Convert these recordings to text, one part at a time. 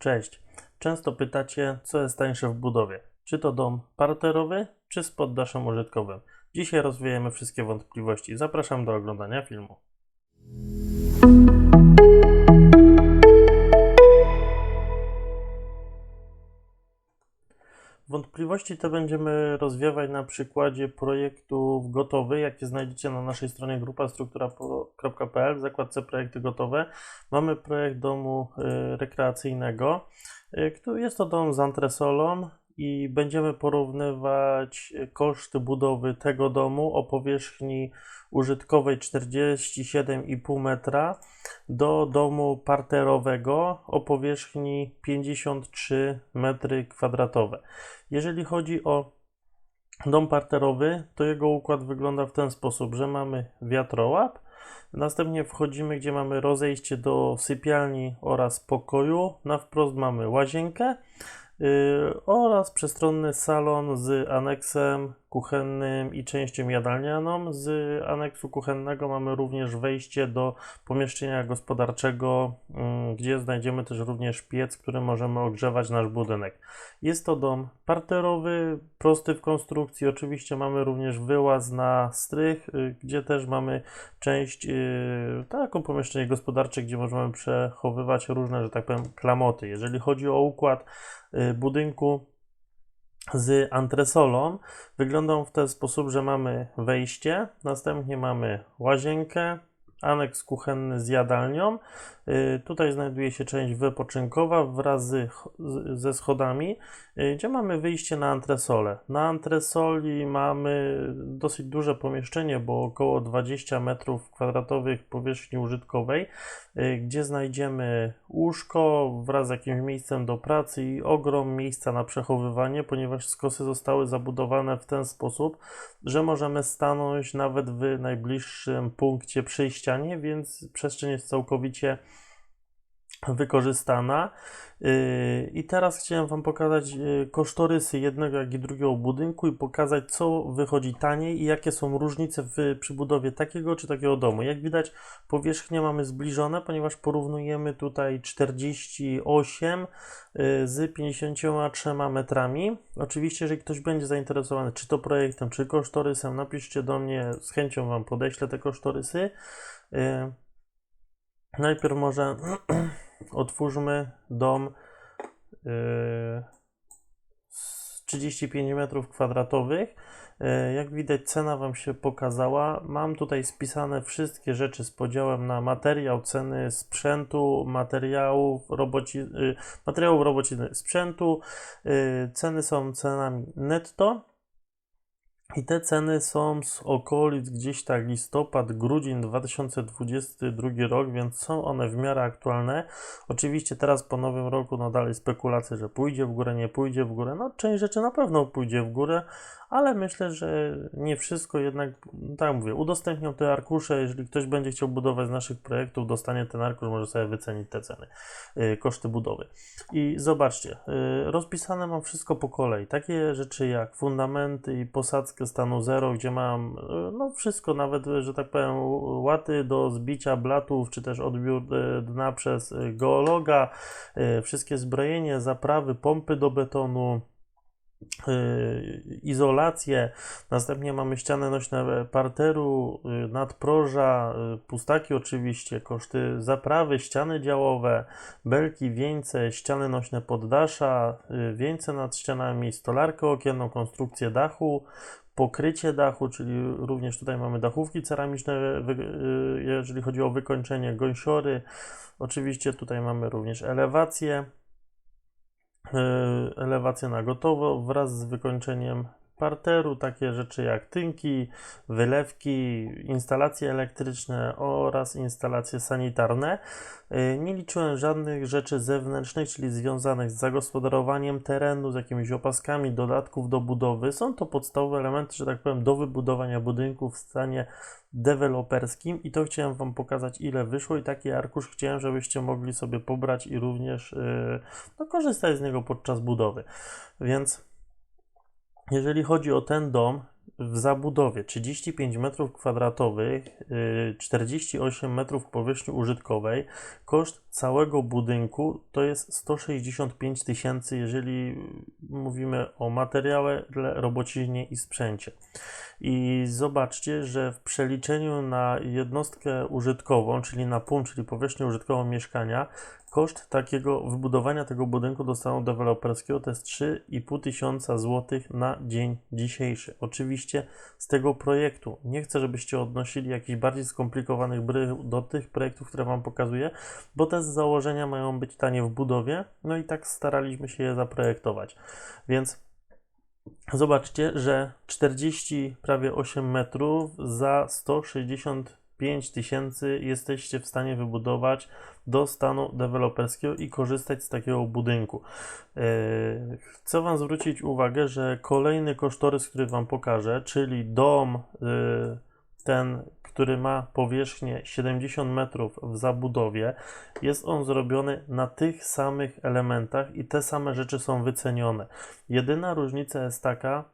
Cześć. Często pytacie, co jest tańsze w budowie? Czy to dom parterowy, czy z poddaszem użytkowym? Dzisiaj rozwiejemy wszystkie wątpliwości. Zapraszam do oglądania filmu. Wątpliwości te będziemy rozwiewać na przykładzie projektów gotowych, jakie znajdziecie na naszej stronie grupastruktura.pl w zakładce projekty gotowe. Mamy projekt domu y, rekreacyjnego. y, Jest to dom z antresolą i będziemy porównywać koszty budowy tego domu o powierzchni użytkowej 47,5 metra do domu parterowego o powierzchni 53 metry kwadratowe. Jeżeli chodzi o dom parterowy, to jego układ wygląda w ten sposób, że mamy wiatrołap, następnie wchodzimy, gdzie mamy rozejście do sypialni oraz pokoju, na wprost mamy łazienkę oraz przestronny salon z aneksem kuchennym i częścią jadalnianą. Z aneksu kuchennego mamy również wejście do pomieszczenia gospodarczego, mm, gdzie znajdziemy też również piec, który możemy ogrzewać nasz budynek. Jest to dom parterowy, prosty w konstrukcji. Oczywiście mamy również wyłaz na strych, y, gdzie też mamy część, y, taką pomieszczenie gospodarcze, gdzie możemy przechowywać różne, że tak powiem, klamoty. Jeżeli chodzi o układ y, budynku, z antresolą. Wyglądą w ten sposób, że mamy wejście, następnie mamy łazienkę, aneks kuchenny z jadalnią. Y, Tutaj znajduje się część wypoczynkowa wraz z, ze schodami, y, gdzie mamy wyjście na antresolę. Na antresoli mamy dosyć duże pomieszczenie, bo około 20 metrów kwadratowych powierzchni użytkowej, y, gdzie znajdziemy łóżko wraz z jakimś miejscem do pracy i ogrom miejsca na przechowywanie, ponieważ skosy zostały zabudowane w ten sposób, że możemy stanąć nawet w najbliższym punkcie przy ścianie, więc przestrzeń jest całkowicie wykorzystana. Yy, I teraz chciałem Wam pokazać yy, kosztorysy jednego, jak i drugiego budynku i pokazać, co wychodzi taniej i jakie są różnice w przybudowie takiego czy takiego domu. Jak widać, powierzchnie mamy zbliżone, ponieważ porównujemy tutaj 48 yy, z 53 metrami. Oczywiście, jeżeli ktoś będzie zainteresowany czy to projektem, czy kosztorysem, napiszcie do mnie, z chęcią Wam podeślę te kosztorysy. Najpierw może otwórzmy dom yy, z 35 metrów kwadratowych. Yy, Jak widać, cena Wam się pokazała. Mam tutaj spisane wszystkie rzeczy z podziałem na materiał, ceny sprzętu, materiałów, roboci, yy, materiałów robocizny sprzętu. Ceny są cenami netto. I te ceny są z okolic gdzieś tak listopad, grudzień 2022 rok, więc są one w miarę aktualne. Oczywiście teraz po nowym roku no dalej spekulacje, że pójdzie w górę, nie pójdzie w górę. No część rzeczy na pewno pójdzie w górę, ale myślę, że nie wszystko jednak, tak mówię, udostępnią te arkusze. Jeżeli ktoś będzie chciał budować z naszych projektów, dostanie ten arkusz, może sobie wycenić te ceny, yy, koszty budowy. I zobaczcie, yy, rozpisane mam wszystko po kolei. Takie rzeczy jak fundamenty i stanu zero, gdzie mam yy, no wszystko, nawet, że tak powiem, łaty do zbicia blatów, czy też odbiór yy, dna przez yy, geologa, wszystkie zbrojenie, zaprawy, pompy do betonu, izolację. Następnie mamy ściany nośne parteru, nadproża, pustaki oczywiście, koszty zaprawy, ściany działowe, belki, wieńce, ściany nośne poddasza, wieńce nad ścianami, stolarkę okienną, konstrukcję dachu, pokrycie dachu, czyli również tutaj mamy dachówki ceramiczne, yy, jeżeli chodzi o wykończenie, gąsiory. Oczywiście tutaj mamy również elewację. Yy, elewację na gotowo wraz z wykończeniem parteru, takie rzeczy jak tynki, wylewki, instalacje elektryczne oraz instalacje sanitarne. Yy, Nie liczyłem żadnych rzeczy zewnętrznych, czyli związanych z zagospodarowaniem terenu, z jakimiś opaskami, dodatków do budowy. Są to podstawowe elementy, że tak powiem, do wybudowania budynku w stanie deweloperskim i to chciałem Wam pokazać, ile wyszło i taki arkusz chciałem, żebyście mogli sobie pobrać i również yy, no, korzystać z niego podczas budowy. Więc jeżeli chodzi o ten dom, w zabudowie 35 m2, y, 48 metrów powierzchni użytkowej, koszt całego budynku to jest 165 tysięcy, jeżeli mówimy o materiale, robociźnie i sprzęcie. I zobaczcie, że w przeliczeniu na jednostkę użytkową, czyli na PUM, czyli powierzchnię użytkową mieszkania, koszt takiego wybudowania tego budynku do stanu deweloperskiego to jest 3,5 tysiąca złotych na dzień dzisiejszy. Oczywiście z tego projektu. Nie chcę, żebyście odnosili jakichś bardziej skomplikowanych brych do tych projektów, które Wam pokazuję, bo te z założenia mają być tanie w budowie, no i tak staraliśmy się je zaprojektować. Więc Zobaczcie, że 40 prawie 8 metrów za 165 tysięcy jesteście w stanie wybudować do stanu deweloperskiego i korzystać z takiego budynku. Yy, chcę Wam zwrócić uwagę, że kolejny kosztorys, który Wam pokażę, czyli dom yy, ten który ma powierzchnię 70 metrów w zabudowie, jest on zrobiony na tych samych elementach i te same rzeczy są wycenione. Jedyna różnica jest taka,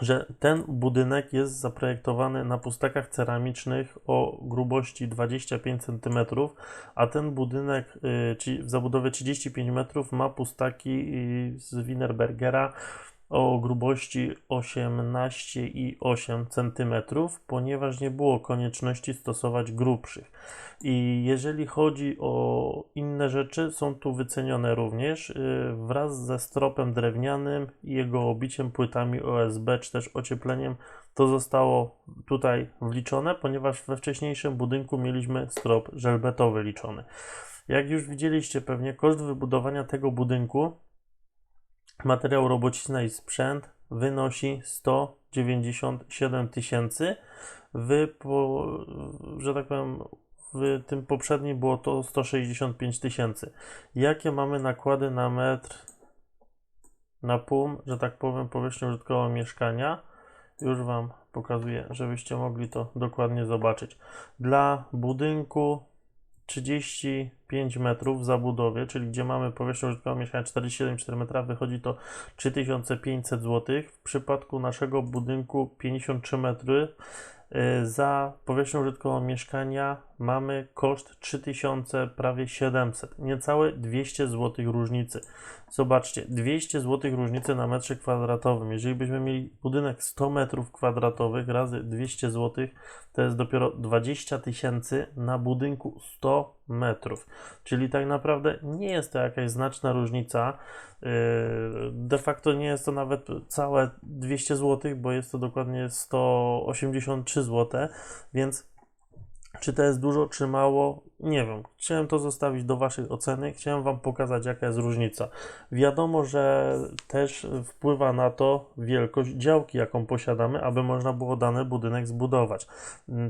że ten budynek jest zaprojektowany na pustakach ceramicznych o grubości 25 cm, a ten budynek y, w zabudowie 35 metrów ma pustaki y, z Wienerbergera o grubości 18,8 cm, ponieważ nie było konieczności stosować grubszych. I jeżeli chodzi o inne rzeczy, są tu wycenione również y, wraz ze stropem drewnianym i jego obiciem płytami OSB czy też ociepleniem. To zostało tutaj wliczone, ponieważ we wcześniejszym budynku mieliśmy strop żelbetowy liczony. Jak już widzieliście pewnie, koszt wybudowania tego budynku materiał robocizna i sprzęt wynosi 197 tysięcy. W, po, że tak powiem, w tym poprzednim było to 165 tysięcy. Jakie mamy nakłady na metr na pół, że tak powiem, powierzchnię użytkową mieszkania? Już Wam pokazuję, żebyście mogli to dokładnie zobaczyć. Dla budynku 35 metrów w zabudowie, czyli gdzie mamy powierzchnię użytkową mieszkania 47,4 metra, wychodzi to 3500 zł. W przypadku naszego budynku 53 metry y, za powierzchnię użytkową mieszkania mamy koszt 3000, prawie 700, niecałe 200 zł różnicy. Zobaczcie, 200 zł różnicy na metrze kwadratowym. Jeżeli byśmy mieli budynek 100 metrów kwadratowych razy 200 zł, to jest dopiero 20 tysięcy na budynku 100 metrów. Czyli tak naprawdę nie jest to jakaś znaczna różnica. Yy, de facto nie jest to nawet całe 200 zł, bo jest to dokładnie 183 zł, więc czy to jest dużo, czy mało? Nie wiem. Chciałem to zostawić do Waszej oceny. Chciałem Wam pokazać, jaka jest różnica. Wiadomo, że też wpływa na to wielkość działki, jaką posiadamy, aby można było dany budynek zbudować.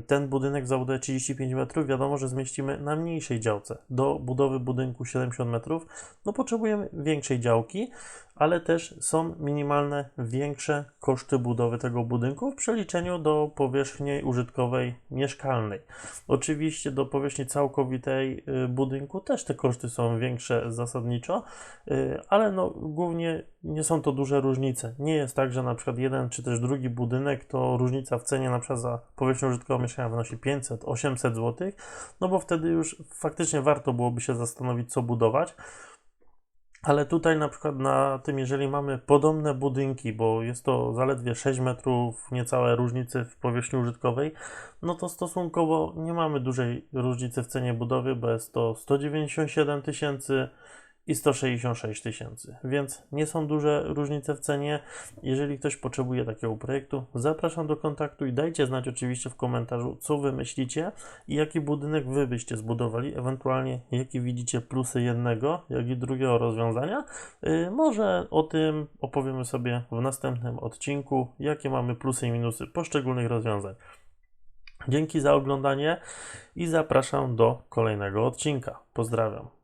Ten budynek zabuduje 35 metrów. Wiadomo, że zmieścimy na mniejszej działce. Do budowy budynku 70 metrów, no potrzebujemy większej działki, ale też są minimalne, większe koszty budowy tego budynku w przeliczeniu do powierzchni użytkowej mieszkalnej. Oczywiście do powierzchni całkowitej y, budynku też te koszty są większe zasadniczo, y, ale no głównie nie są to duże różnice. Nie jest tak, że na przykład jeden czy też drugi budynek to różnica w cenie na przykład za powierzchnię użytkową mieszkania wynosi 500, 800 zł, no bo wtedy już faktycznie warto byłoby się zastanowić co budować. Ale tutaj na przykład na tym, jeżeli mamy podobne budynki, bo jest to zaledwie 6 metrów, niecałe różnicy w powierzchni użytkowej, no to stosunkowo nie mamy dużej różnicy w cenie budowy, bo jest to 197 tysięcy i 166 tysięcy, więc nie są duże różnice w cenie. Jeżeli ktoś potrzebuje takiego projektu, zapraszam do kontaktu i dajcie znać oczywiście w komentarzu, co wy myślicie i jaki budynek wy byście zbudowali, ewentualnie jakie widzicie plusy jednego, jak i drugiego rozwiązania. Yy, może o tym opowiemy sobie w następnym odcinku, jakie mamy plusy i minusy poszczególnych rozwiązań. Dzięki za oglądanie i zapraszam do kolejnego odcinka. Pozdrawiam.